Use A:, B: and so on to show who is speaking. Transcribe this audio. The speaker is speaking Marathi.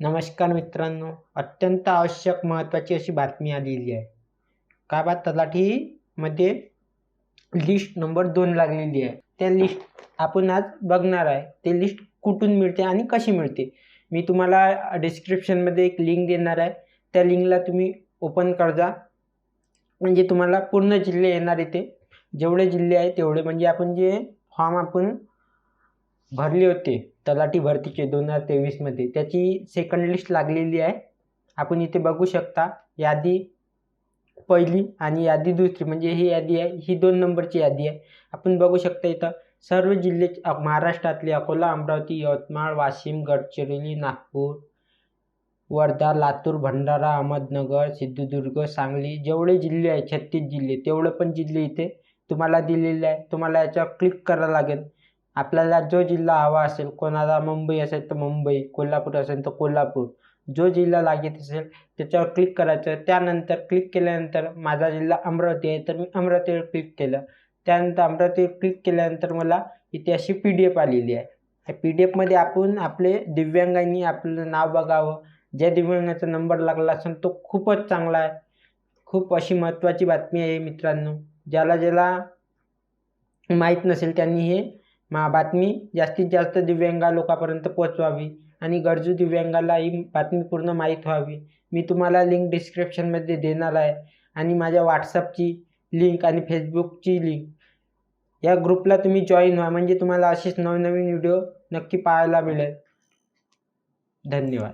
A: नमस्कार मित्रांनो अत्यंत आवश्यक महत्त्वाची अशी बातमी आलेली आहे. का बा तलाठीमध्ये लिस्ट नंबर दोन लागलेली आहे. त्या लिस्ट आपण आज बघणार आहे. ते लिस्ट कुठून मिळते आणि कशी मिळते? मी तुम्हाला डिस्क्रिप्शनमध्ये एक लिंक देणार आहे. त्या लिंकला तुम्ही ओपन करजा म्हणजे तुम्हाला पूर्ण जिल्हे येणार येते जेवढे जिल्हे आहे तेवढे. म्हणजे आपण जे फॉर्म आपण भरले होते. तलाठी भरतीचे दोन हजार तेवीसमध्ये त्याची सेकंड लिस्ट लागलेली आहे. आपण इथे बघू शकता यादी पहिली आणि यादी दुसरी. म्हणजे ही यादी आहे ही दोन नंबरची यादी आहे. आपण बघू शकता इथं सर्व जिल्हे महाराष्ट्रातले अकोला अमरावती यवतमाळ वाशिम गडचिरोली नागपूर वर्धा लातूर भंडारा अहमदनगर सिंधुदुर्ग सांगली जेवढे जिल्हे आहे छत्तीस जिल्हे तेवढे पण जिल्हे इथे तुम्हाला दिलेले आहे. तुम्हाला याच्यावर क्लिक करावं लागेल. आपल्याला जो जिल्हा हवा असेल कोणाला मुंबई असेल तर मुंबई कोल्हापूर असेल तर कोल्हापूर. जो जिल्हा लागत असेल त्याच्यावर क्लिक करायचं. त्यानंतर क्लिक केल्यानंतर माझा जिल्हा अमरावती आहे तर मी अमरावतीवर क्लिक केलं. त्यानंतर अमरावतीवर क्लिक केल्यानंतर मला इथे अशी पी डी एफ आलेली आहे. पी डी एफमध्ये आपण आपले दिव्यांगांनी आपलं नाव बघावं. ज्या दिव्यांगाचा नंबर लागला असेल तो खूपच चांगला आहे. खूप अशी महत्त्वाची बातमी आहे मित्रांनो. ज्याला ज्याला माहीत नसेल त्यांनी हे बातमी जास्तीत जास्त दिव्यांगा लोकांपर्यंत पोचवावी आणि गरजू दिव्यांगाला ही बातमी पूर्ण माहीत व्हावी. मी तुम्हाला लिंक डिस्क्रिप्शनमध्ये देणार आहे आणि माझ्या व्हॉट्सअपची लिंक आणि फेसबुकची लिंक या ग्रुपला तुम्ही जॉईन व्हा म्हणजे तुम्हाला असेच नवनवीन व्हिडिओ नक्की पाहायला मिळेल. धन्यवाद.